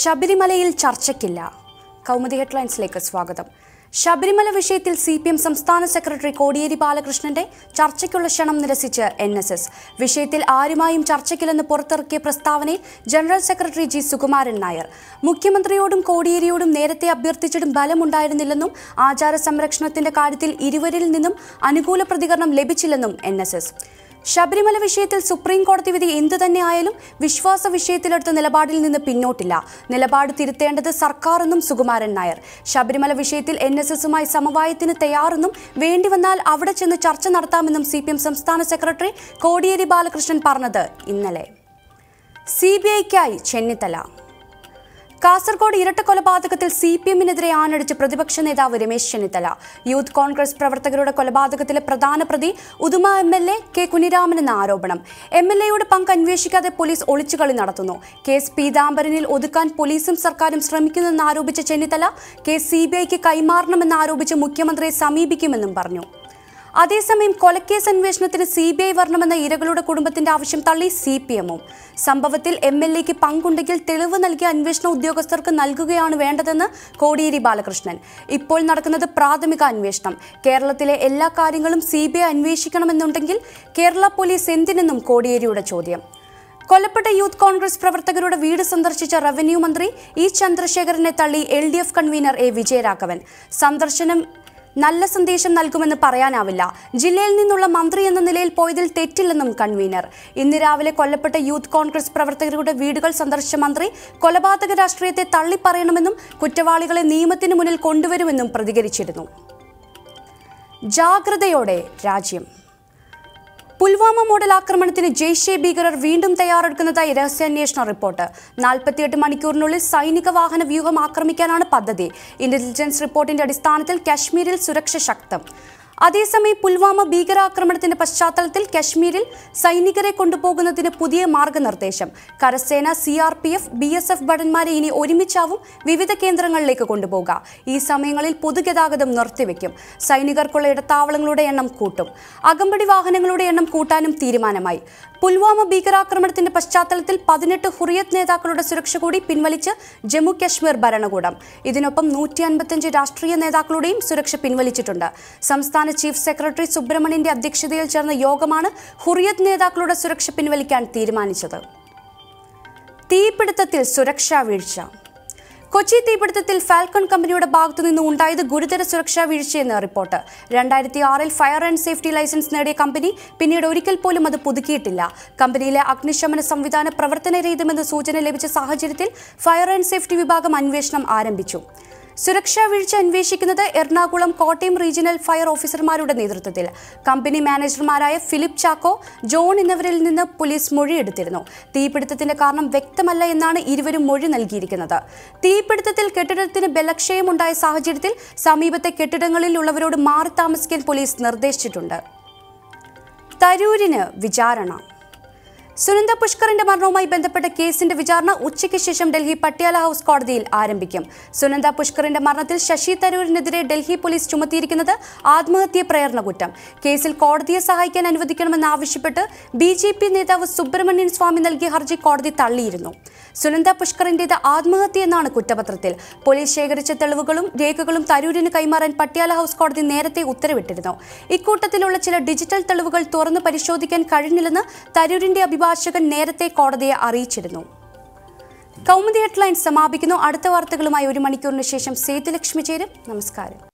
ശബരിമലയിൽ ചർച്ചയ്ക്കില്ല. കൗമുദി ഹെഡ്ലൈൻസിലേക്ക് സ്വാഗതം. ശബരിമല വിഷയത്തിൽ സി പി എം സംസ്ഥാന സെക്രട്ടറി കോടിയേരി ബാലകൃഷ്ണന്റെ ചർച്ചയ്ക്കുള്ള ക്ഷണം നിരസിച്ച് എൻ എസ് എസ്. വിഷയത്തിൽ ആരുമായും ചർച്ചയ്ക്കില്ലെന്ന് പുറത്തിറക്കിയ പ്രസ്താവനയിൽ general secretary G Sukumaran Nair. മുഖ്യമന്ത്രിയോടും കോടിയേരിയോടും നേരത്തെ അഭ്യർത്ഥിച്ചിട്ടും ബലമുണ്ടായിരുന്നില്ലെന്നും ആചാര സംരക്ഷണത്തിന്റെ കാര്യത്തിൽ ഇരുവരിൽ നിന്നും അനുകൂല പ്രതികരണം ലഭിച്ചില്ലെന്നും എൻ എസ് എസ്. ശബരിമല വിഷയത്തിൽ സുപ്രീം കോടതി വിധി എന്തു തന്നെയായാലും വിശ്വാസ വിഷയത്തിലെടുത്ത നിലപാടിൽ നിന്ന് പിന്നോട്ടില്ല. നിലപാട് തിരുത്തേണ്ടത് സർക്കാരെന്നും സുകുമാരൻ നായർ. ശബരിമല വിഷയത്തിൽ എൻ എസ് എസുമായി സമവായത്തിന് തയ്യാറെന്നും വേണ്ടിവന്നാൽ അവിടെ ചെന്ന് ചർച്ച നടത്താമെന്നും സി സംസ്ഥാന സെക്രട്ടറി കോടിയേരി ബാലകൃഷ്ണൻ പറഞ്ഞത് ഇന്നലെ. സി ബി ഐക്കായി ചെന്നിത്തല. കാസർഗോഡ് ഇരട്ട കൊലപാതകത്തിൽ സി പി എമ്മിനെതിരെ ആനടിച്ച് പ്രതിപക്ഷ നേതാവ് രമേശ് ചെന്നിത്തല. യൂത്ത് കോൺഗ്രസ് പ്രവർത്തകരുടെ കൊലപാതകത്തിലെ പ്രധാന പ്രതി Uduma M L A K Kunhiraman എന്ന ആരോപണം. എം എൽ എയുടെ പങ്ക് അന്വേഷിക്കാതെ പോലീസ് ഒളിച്ചുകളി നടത്തുന്നു. കേസ് പീതാംബരനിൽ ഒതുക്കാൻ പോലീസും സർക്കാരും ശ്രമിക്കുന്നെന്ന് ആരോപിച്ച ചെന്നിത്തല കേസ് സി ബി ഐക്ക് കൈമാറണമെന്ന് ആരോപിച്ച് മുഖ്യമന്ത്രിയെ സമീപിക്കുമെന്നും പറഞ്ഞു. അതേസമയം കൊലക്കേസ് അന്വേഷണത്തിന് സി ബി ഐ വരണമെന്ന ഇരകളുടെ കുടുംബത്തിന്റെ ആവശ്യം തള്ളി സി പി എമ്മും. സംഭവത്തിൽ എം എൽ എക്ക് പങ്കുണ്ടെങ്കിൽ തെളിവ് നൽകിയ അന്വേഷണ ഉദ്യോഗസ്ഥർക്ക് നൽകുകയാണ് വേണ്ടതെന്ന് കോടിയേരി ബാലകൃഷ്ണൻ. ഇപ്പോൾ നടക്കുന്നത് പ്രാഥമിക അന്വേഷണം. കേരളത്തിലെ എല്ലാ കാര്യങ്ങളും സി ബി ഐ അന്വേഷിക്കണമെന്നുണ്ടെങ്കിൽ കേരള പോലീസ് എന്തിനെന്നും കോടിയേരിയുടെ ചോദ്യം. കൊല്ലപ്പെട്ട യൂത്ത് കോൺഗ്രസ് പ്രവർത്തകരുടെ വീട് സന്ദർശിച്ച റവന്യൂ മന്ത്രി ഇ ചന്ദ്രശേഖരനെ തള്ളി L D F convener A Vijayaraghavan. സന്ദർശനം നല്ല സന്ദേശം നൽകുമെന്ന് പറയാനാവില്ല. ജില്ലയിൽ നിന്നുള്ള മന്ത്രി എന്ന നിലയിൽ പോയതിൽ തെറ്റില്ലെന്നും കൺവീനർ. ഇന്ന് രാവിലെ കൊല്ലപ്പെട്ട യൂത്ത് കോൺഗ്രസ് പ്രവർത്തകരുടെ വീടുകൾ സന്ദർശിച്ച മന്ത്രി കൊലപാതക രാഷ്ട്രീയത്തെ തള്ളിപ്പറയണമെന്നും കുറ്റവാളികളെ നിയമത്തിന് മുന്നിൽ കൊണ്ടുവരുമെന്നും പ്രതികരിച്ചിരുന്നു. ജാഗ്രതയോടെ രാജ്യം. പുൽവാമ മോഡൽ ആക്രമണത്തിന് ജെയ്ഷെ ഭീകരർ വീണ്ടും തയ്യാറെടുക്കുന്നതായി രഹസ്യാന്വേഷണ റിപ്പോർട്ട്. നാൽപ്പത്തിയെട്ട് മണിക്കൂറിനുള്ളിൽ സൈനിക വാഹന വ്യൂഹം ആക്രമിക്കാനാണ് പദ്ധതി. ഇന്റലിജൻസ് റിപ്പോർട്ടിന്റെ അടിസ്ഥാനത്തിൽ കശ്മീരിൽ സുരക്ഷ ശക്തം. അതേസമയം പുൽവാമ ഭീകരാക്രമണത്തിന്റെ പശ്ചാത്തലത്തിൽ കശ്മീരിൽ സൈനികരെ കൊണ്ടുപോകുന്നതിന് പുതിയ മാർഗനിർദ്ദേശം. കരസേന C R P F B S F ഭടന്മാരെ ഇനി ഒരുമിച്ചാവും വിവിധ കേന്ദ്രങ്ങളിലേക്ക് കൊണ്ടുപോകുക ഈ സമയങ്ങളിൽ പൊതുഗതാഗതം നിർത്തിവെക്കും. സൈനികർക്കുള്ള ഇടത്താവളങ്ങളുടെ എണ്ണം കൂട്ടും. അകമ്പടി വാഹനങ്ങളുടെ എണ്ണം കൂട്ടാനും തീരുമാനമായി. പുൽവാമ ഭീകരാക്രമണത്തിന്റെ പശ്ചാത്തലത്തിൽ പതിനെട്ട് ഹുറിയത്ത് നേതാക്കളുടെ സുരക്ഷ കൂടി പിൻവലിച്ച് ജമ്മു കശ്മീർ ഭരണകൂടം. ഇതിനൊപ്പം നൂറ്റി അൻപത്തിയഞ്ച് രാഷ്ട്രീയ നേതാക്കളുടെയും സുരക്ഷ പിൻവലിച്ചിട്ടുണ്ട്. സംസ്ഥാന ചീഫ് സെക്രട്ടറി സുബ്രഹ്മണ്യന്റെ അധ്യക്ഷതയിൽ ചേർന്ന യോഗമാണ് ഹുറിയത്ത് നേതാക്കളുടെ സുരക്ഷ പിൻവലിക്കാൻ തീരുമാനിച്ചത്. തീപിടുത്തത്തിൽ സുരക്ഷാ വീഴ്ച. കൊച്ചി തീപിടുത്തത്തിൽ ഫാൽക്കൺ കമ്പനിയുടെ ഭാഗത്തു നിന്ന് ഉണ്ടായത് ഗുരുതര സുരക്ഷാ വീഴ്ചയെന്ന് റിപ്പോർട്ട്. രണ്ടായിരത്തി ആറിൽ ഫയർ ആൻഡ് സേഫ്റ്റി ലൈസൻസ് നേടിയ കമ്പനി പിന്നീട് ഒരിക്കൽ പോലും അത് പുതുക്കിയിട്ടില്ല. കമ്പനിയിലെ അഗ്നിശമന സംവിധാന പ്രവർത്തനരഹിതമെന്ന് സൂചന ലഭിച്ച സാഹചര്യത്തിൽ ഫയർ ആൻഡ് സേഫ്റ്റി വിഭാഗം അന്വേഷണം ആരംഭിച്ചു. സുരക്ഷാ വീഴ്ച അന്വേഷിക്കുന്നത് എറണാകുളം കോട്ടയം റീജിയണൽ ഫയർ ഓഫീസർമാരുടെ നേതൃത്വത്തിൽ. കമ്പനി മാനേജർമാരായ ഫിലിപ്പ് ചാക്കോ ജോൺ എന്നിവരിൽ നിന്ന് പോലീസ് മൊഴിയെടുത്തിരുന്നു. തീപിടുത്തത്തിന്റെ കാരണം വ്യക്തമല്ല എന്നാണ് ഇരുവരും മൊഴി നൽകിയിരിക്കുന്നത്. തീപിടുത്തത്തിൽ കെട്ടിടത്തിന് ബലക്ഷയമുണ്ടായ സാഹചര്യത്തിൽ സമീപത്തെ കെട്ടിടങ്ങളിൽ ഉള്ളവരോട് മാറി താമസിക്കാൻ പോലീസ് നിർദ്ദേശിച്ചിട്ടുണ്ട്. തരൂരിന് വിചാരണ. സുനന്ദ പുഷ്കറിന്റെ മരണവുമായി ബന്ധപ്പെട്ട കേസിന്റെ വിചാരണ ഉച്ചയ്ക്ക് ശേഷം ഡൽഹി പട്യാല ഹൌസ് കോടതിയിൽ ആരംഭിക്കും. സുനന്ദ പുഷ്കറിന്റെ മരണത്തിൽ ശശി തരൂരിനെതിരെ ഡൽഹി പോലീസ് ചുമത്തിയിരിക്കുന്നത് ആത്മഹത്യ പ്രേരണ കുറ്റം. കേസിൽ കോടതിയെ സഹായിക്കാൻ അനുവദിക്കണമെന്ന് ആവശ്യപ്പെട്ട് ബി ജെ പി നേതാവ് സുബ്രഹ്മണ്യൻ സ്വാമി നൽകിയ ഹർജി കോടതി തള്ളിയിരുന്നു. സുനന്ദ പുഷ്കറിന്റേത് ആത്മഹത്യയെന്നാണ് കുറ്റപത്രത്തിൽ. പോലീസ് ശേഖരിച്ച തെളിവുകളും രേഖകളും തരൂരിന് കൈമാറാൻ പട്യാല ഹൌസ് കോടതി നേരത്തെ ഉത്തരവിട്ടിരുന്നു. ഇക്കൂട്ടത്തിലുള്ള ചില ഡിജിറ്റൽ തെളിവുകൾ തുറന്നു പരിശോധിക്കാൻ കഴിഞ്ഞില്ലെന്ന് തരൂരിന്റെ അഭിഭാഷകൻ നേരത്തെ കോടതിയെ അറിയിച്ചിരുന്നു. കൗമുദി ഹെഡ്ലൈൻ സമാപിക്കുന്നു. അടുത്ത വാർത്തകളുമായി ഒരു മണിക്കൂറിന് ശേഷം സേതുലക്ഷ്മി ചേരും. നമസ്കാരം.